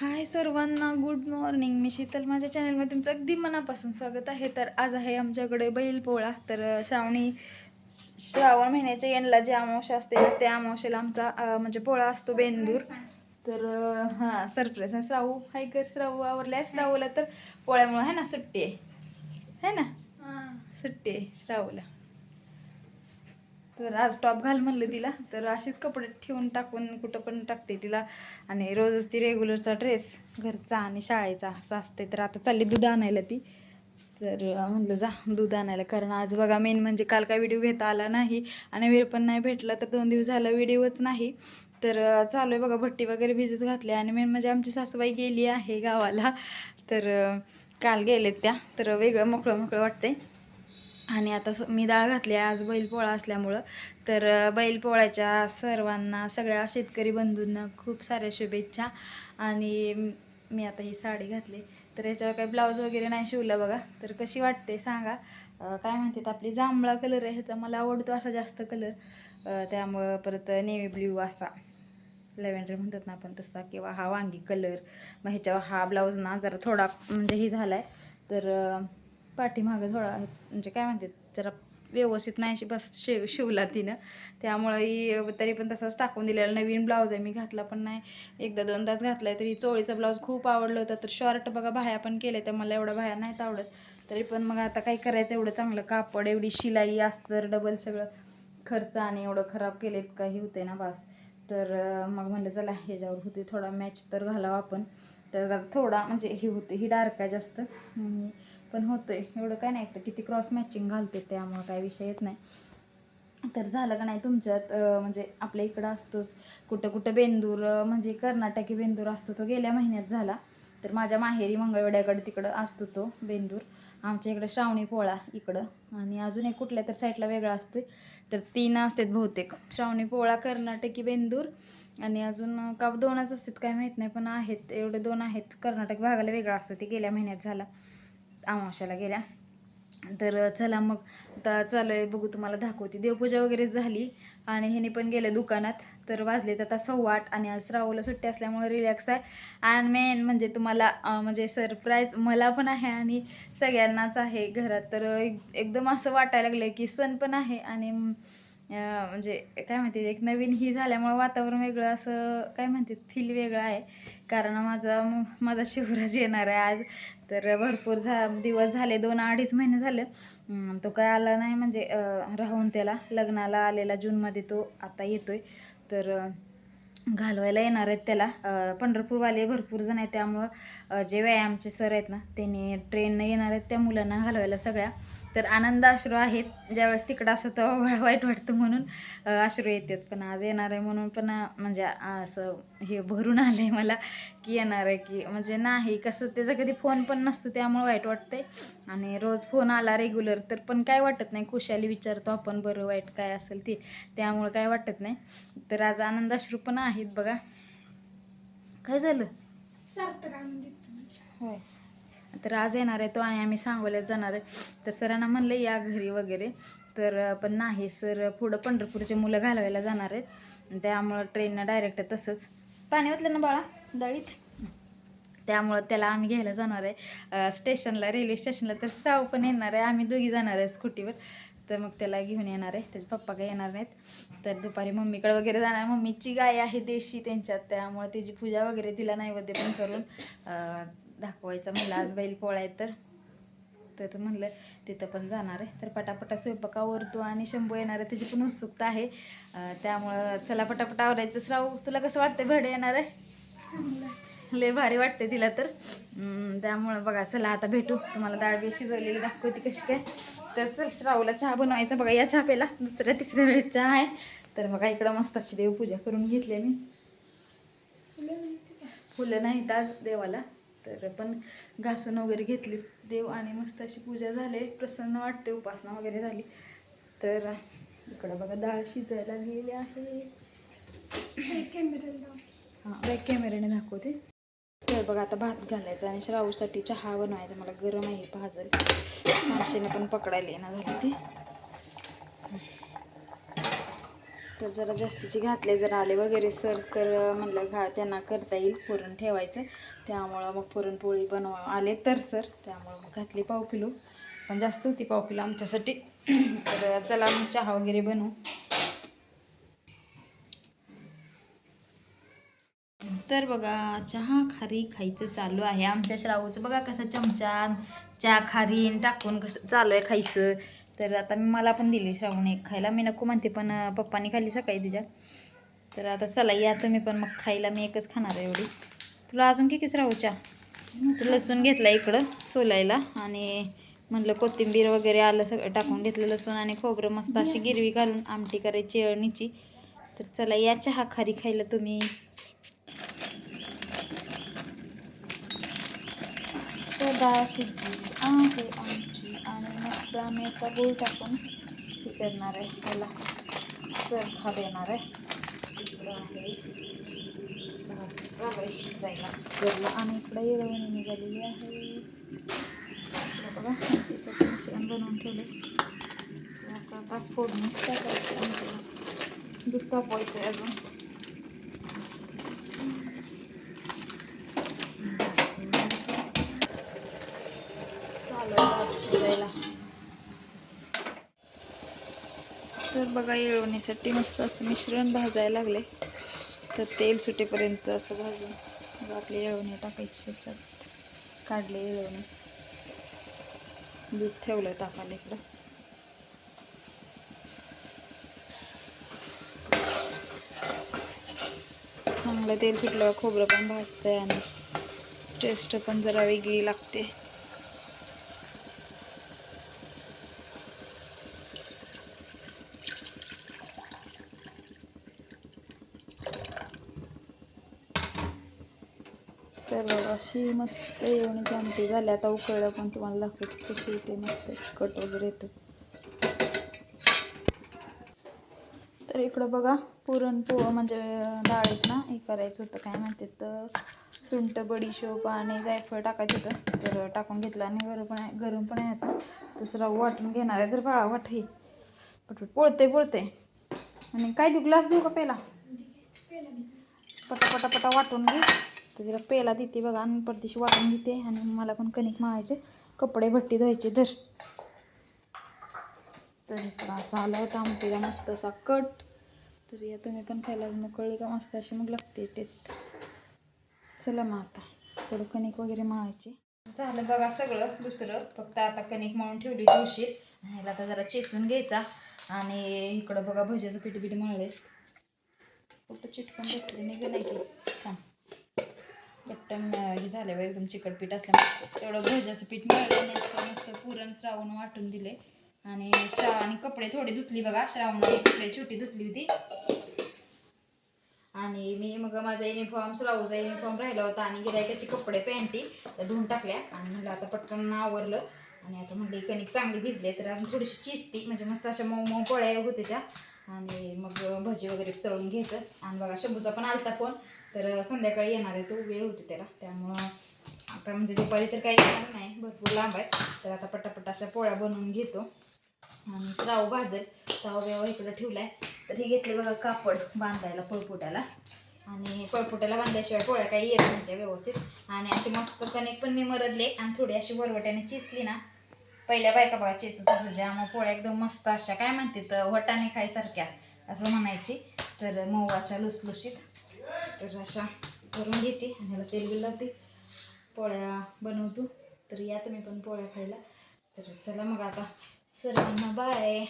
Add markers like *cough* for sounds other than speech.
हाय सर्वांना good morning मी शीतल. माझ्या चॅनलमध्ये तुमचं अगदी मनापासून स्वागत आहे. तर आज आहे आमच्याकडे बैल पोळा. तर श्रावणी श्रावण महिन्याच्या एंडला जे अमावस्या असते ना, त्या अमावस्याला आमचा म्हणजे पोळा असतो बेंदूर. तर हां सरप्राईज श्रावू हाय कर. श्रावू आवरलाय श्रावूला. तर पोळ्यामुळं आहे ना सुट्टी आहे. है ना? सुट्टी आहे श्रावूला. तर आज टॉप घाल म्हणलं तिला. तर अशीच कपडे ठेवून टाकून कुठं पण टाकते तिला. आणि रोजच ती रेग्युलरचा ड्रेस घरचा आणि शाळेचा असं असते. तर आता चालली दूध आणायला ती. तर म्हणलं जा दूध आणायला. कारण आज बघा मेन म्हणजे काल काय व्हिडिओ घेता आला नाही आणि वेळ पण नाही भेटला तर दोन दिवस झाला व्हिडिओच नाही. तर चालू आहे बघा भट्टी वगैरे भिजत घातली आणि मेन म्हणजे आमची सासूबाई गेली आहे गावाला. तर काल गेलेत त्या. तर वेगळं मोकळं मोकळं वाटतंय. आणि आता स- मी डाळ घातली आहे आज बैलपोळा असल्यामुळं. तर बैलपोळ्याच्या सर्वांना सगळ्या शेतकरी बंधूंना खूप साऱ्या शुभेच्छा. आणि मी आता ही साडी घातली. तर याच्यावर काही ब्लाऊज वगैरे नाही शिवलं बघा. तर कशी वाटते सांगा. काय म्हणतात आपली जांभळा कलर आहे ह्याचा मला आवडतो असा जास्त कलर त्यामुळं परत नेव्ही ब्ल्यू असा. लेव्हेंडर म्हणतात ना आपण तसा किंवा हा वांगी कलर मग ह्याच्यावर हा ब्लाऊज ना जरा थोडा म्हणजे ही झाला आहे तर पाठीमागं थोडा म्हणजे काय म्हणतात जरा व्यवस्थित नाही अशी बस शिव शिवला तिनं. त्यामुळेही तरी पण तसाच टाकून दिलेला. नवीन ब्लाऊज आहे मी घातला पण नाही. एकदा दोन तास घातला आहे तरी चोळीचा ब्लाऊज खूप आवडलं होतं. तर शॉर्ट बघा बाह्या पण केले तर मला एवढं बाह्या नाहीत आवडत. तरी पण मग आता काय करायचं? एवढं चांगलं कापड एवढी शिलाई अस्तर डबल सगळं खर्च आणि एवढं खराब केलेत काही होते ना बास. तर मग म्हणलं चला ह्याच्यावर होते. थोडा मॅच तर घालावा आपण. तर जरा थोडा म्हणजे ही होते. ही डार्क आहे जास्त. आणि पण होतंय. एवढं काय नाही तर किती क्रॉस मॅचिंग घालते त्यामुळं काय विषय येत नाही. तर झालं का नाही तुमच्यात म्हणजे आपल्या इकडं असतोच. कुठं कुठं बेंदूर म्हणजे कर्नाटकी बेंदूर असतो तो गेल्या महिन्यात झाला. तर माझ्या माहेरी मंगळवेड्याकडे तिकडं असतो तो बेंदूर. आमच्या इकडं श्रावणी पोळा इकडं. आणि अजून एक कुठल्या तर साईडला वेगळा असतोय. तर तीन असतात बहुतेक. श्रावणी पोळा कर्नाटकी बेंदूर आणि अजून का दोनच असतात काय माहीत नाही पण आहेत. एवढे दोन आहेत. कर्नाटक भागाला वेगळा असतो ते गेल्या महिन्यात झाला. अमावश्याला गेल्या. तर चला मग आता चालू आहे बघू तुम्हाला दाखवते. देवपूजा वगैरे झाली आणि ह्याने पण गेलं दुकानात. तर वाजले तर आता सव्वा आठ आणि आज श्रावला सुट्टी असल्यामुळे रिलॅक्स आहे. आणि मेन म्हणजे तुम्हाला म्हणजे सरप्राईज मला पण आहे आणि सगळ्यांनाच आहे घरात. तर एक- एकदम असं वाटायला लागलं की सण पण आहे आणि म्हणजे काय म्हणते एक नवीन ही झाल्यामुळं वातावरण वेगळं असं काय म्हणते फील वेगळं आहे. कारण माझा माझा शिवराज येणार आहे आज. तर भरपूर झा दिवस झाले दोन अडीच महिने झाले. तो काय आला नाही म्हणजे राहून त्याला. लग्नाला आलेला जूनमध्ये तो आता येतोय. तर घालवायला येणार आहेत त्याला. पंढरपूरवाले भरपूर जण आहेत त्यामुळं जे व्यायामचे सर आहेत ना त्यांनी ट्रेननं येणार आहेत त्या मुलांना घालवायला सगळ्या. तर आनंद अश्रू आहेत. ज्यावेळेस तिकडं असं तेव्हा वाईट वाटतं म्हणून अश्रू येतात. पण आज येणार आहे म्हणून पण म्हणजे असं हे भरून आलं आहे मला की येणार आहे की म्हणजे नाही कसं त्याचा कधी फोन पण नसतो त्यामुळे वाईट वाटतंय. आणि रोज फोन आला रेग्युलर तर पण काय वाटत नाही. खुशाली विचारतो आपण बरं वाईट काय असेल ते. त्यामुळे काय वाटत नाही. तर आज आनंद अश्रू पण आहेत बघा. काय झालं? होय. तर आज येणार आहे तो आणि आम्ही सांगोल्यात जाणार आहे. तर सरांना म्हणलं या घरी वगैरे. तर पण नाही सर पुढं पंढरपूरचे मुलं घालवायला जाणार आहेत. त्यामुळं ट्रेननं डायरेक्ट तसंच. पाणी ओतलं ना बाळा दळीत? त्यामुळं त्याला आम्ही घ्यायला जाणार आहे. स्टेशनला रेल्वे स्टेशनला तर श्राव पण येणार आहे. आम्ही दोघी जाणार आहे स्कूटीवर तर मग त्याला घेऊन येणार आहे. त्याचे पप्पा काही येणार नाहीत. तर दुपारी मम्मीकडे वगैरे जाणार. मम्मीची गाय आहे देशी त्यांच्यात. त्यामुळे त्याची पूजा वगैरे तिला नैवेद्य पण करून दाखवायचं. म्हणलं आज बैल पोळा आहे तर. तर म्हणलं तिथं पण जाणार आहे. तर पटापटा स्वयंपाकावरतो आणि शंभू येणार आहे. त्याची पण उत्सुकता आहे. त्यामुळं चला पटापटा आवरायचं. श्राव तुला कसं वाटतं भडे येणार आहे? लय भारी वाटते तिला तर. त्यामुळं बघा चला आता भेटू. तुम्हाला डाळ बी शिजवलेली दाखवते कशी काय. तर चल श्रावला चहा बनवायचा. बघा या चहा प्याला दुसऱ्या तिसऱ्या वेळेस चहा आहे. तर बघा इकडं मस्त अशी देवपूजा करून घेतली मी. फुलं नाहीत आज देवाला. तर पण घासून वगैरे घेतली. देव आणि मस्त अशी पूजा झाली. प्रसन्न वाटते उपासना वगैरे झाली. तर इकडं बघा डाळ शिजायला गेली आहे. हां बॅक कॅमेऱ्याने दाखवते. तर बघा आता भात घालायचा आणि श्रावसाठी चहा बनवायचा. मला गरम आहे भाजल. मावशीने पण पकडायला येणं झाली ती. तर जरा जास्तीचे घातले जर आले वगैरे सर तर म्हणलं घा त्यांना करता येईल पुरण ठेवायचं. त्यामुळं मग पुरणपोळी बनवा आले तर सर. त्यामुळं मग घातली पाव किलो. पण जास्त होती पाव किलो आमच्यासाठी. *coughs* तर चला मग चहा वगैरे बनवू. तर बघा चहा खारी खायचं चालू आहे. आमच्या श्रावूचं बघा कसा चमचा चहा खारीन टाकून कसं चालू आहे खायचं. तर आता मी मला पण दिली श्रावण एक खायला. मी नको म्हणते पण पप्पानी खाल्ली सकाळी तिच्या. तर आता चला या तुम्ही पण. मग खायला मी एकच खाणार आहे एवढी. तुला अजून किती श्रावू चहा तर लसूण घेतला इकडं सोलायला. आणि म्हणलं कोथिंबीर वगैरे आलं सगळं टाकून घेतलं लसूण आणि खोबरं मस्त अशी गिरवी घालून आमटी करायची अळणीची. तर चला या चहा खारी खायला तुम्ही. तर डाळ आहे. आमची आम्ही आता गूळ टाकून हे करणार आहे. त्याला चरखा देणार आहे. इकडं आहे. चालू आहे शिजायला. कुकरला आणि इकडं येळवणी निघालेली आहे. बघा आमटीसाठी मिश्रण बनवून ठेवले असं आता फोडणी टाकायची आमटीला दूध तापवायचं आहे अजून. चालू शिजायला तर बघा येळवणीसाठी मस्त असं मिश्रण भाजायला लागले. तर तेल सुटेपर्यंत असं भाजून मग आपली येळवणी टाकायची त्याच्यात काढले येळवणी. दूध ठेवलं तापाला इकडं. चांगलं तेल सुटलं खोबरं पण भाजतंय आणि टेस्ट पण जरा वेगळी लागते. तर अशी मस्त येवणीची आमटी झाली. आता उकळलं पण तुम्हाला दाखवत कशी येते मस्त कट वगैरे येतं. तर इकडं बघा पुरणपोळं म्हणजे डाळीत ना हे करायचं होतं काय माहिती तर सुंठ बडीशोप आणि जायफळ टाकायचं होतं. तर टाकून घेतलं आणि गरम पण आहे गरम पण आहे आता. तसं राहू वाटून घेणार आहे तर बाळा वाट हे. पटपट पोळते पोळते आणि काय देऊ ग्लास देऊ का पहिला? पटापटापटा वाटून घे. तर तिला पेला देते बघा आणि परदेशी वाटून घेते आणि मला पण कणिक मळायचे कपडे भट्टी धुवायचे धर. तर असा आला होता आमटीला मस्त असा कट. तर या तुम्ही पण खायला मग कळली का? मस्त अशी मग लागते टेस्ट चला मग आता थोडं कणिक वगैरे मळायचे. झालं बघा सगळं दुसरं. फक्त आता कणिक मळून ठेवली होती आणि ह्याला आता जरा चेचून घ्यायचा. आणि इकडं बघा भज्याचं पीठ बीठ मळले कुठं चिटकून बसले नाही गेलं की थांब पट्टन हे झाल्यावर एकदम चिकट पीठ असल्यामुळे. तेवढं भज्याचं पीठ मिळालं नाही मस्त पुरण श्रावण वाटून दिले आणि श्रावण कपडे थोडी धुतली बघा श्रावणाने कपडे छोटी धुतली होती. आणि मी मग माझा युनिफॉर्म श्रावूचा युनिफॉर्म राहिला होता आणि गिरायकाचे कपडे पॅन्टी त्या धुवून टाकल्या. आणि म्हटलं आता पटकन आवरलं. आणि आता म्हटली कणिक चांगली भिजले तर अजून थोडीशी चिसती म्हणजे मस्त अशा मऊ मऊ पोळ्या होते त्या. आणि मग भजी वगैरे तळून घ्यायचं. आणि बघा शंभूचा पण आलता फोन. तर संध्याकाळी येणार आहे तो वेळ होती त्याला. त्यामुळं आता म्हणजे दुपारी तर काही येणार नाही भरपूर लांब आहे. तर आता पटापट अशा पोळ्या बनवून घेतो. आणि श्राव भाजेल ताव बिवा इकडं ठेवलाय. तर हे घेतले बघा कापड बांधायला पळपुट्याला. आणि पळपुट्याला बांधल्याशिवाय पोळ्या काही येत नाही त्या व्यवस्थित. आणि अशी मस्त कणिक पण मी मरदले आणि थोडी अशी वरवट्याने चिसली ना पहिल्या बायका बघा चेचत होत्या. त्यामुळे पोळ्या एकदम मस्त अशा काय म्हणते तर वटाने खायसारख्या असं म्हणायची. तर मऊ अशा लुसलुशीत. तर अशा करून घेते आणि ह्याला तेल बिल लावते. पोळ्या बनवतो. तर या तुम्ही पण पोळ्या खायला. तर चला मग आता सर्वांना बाय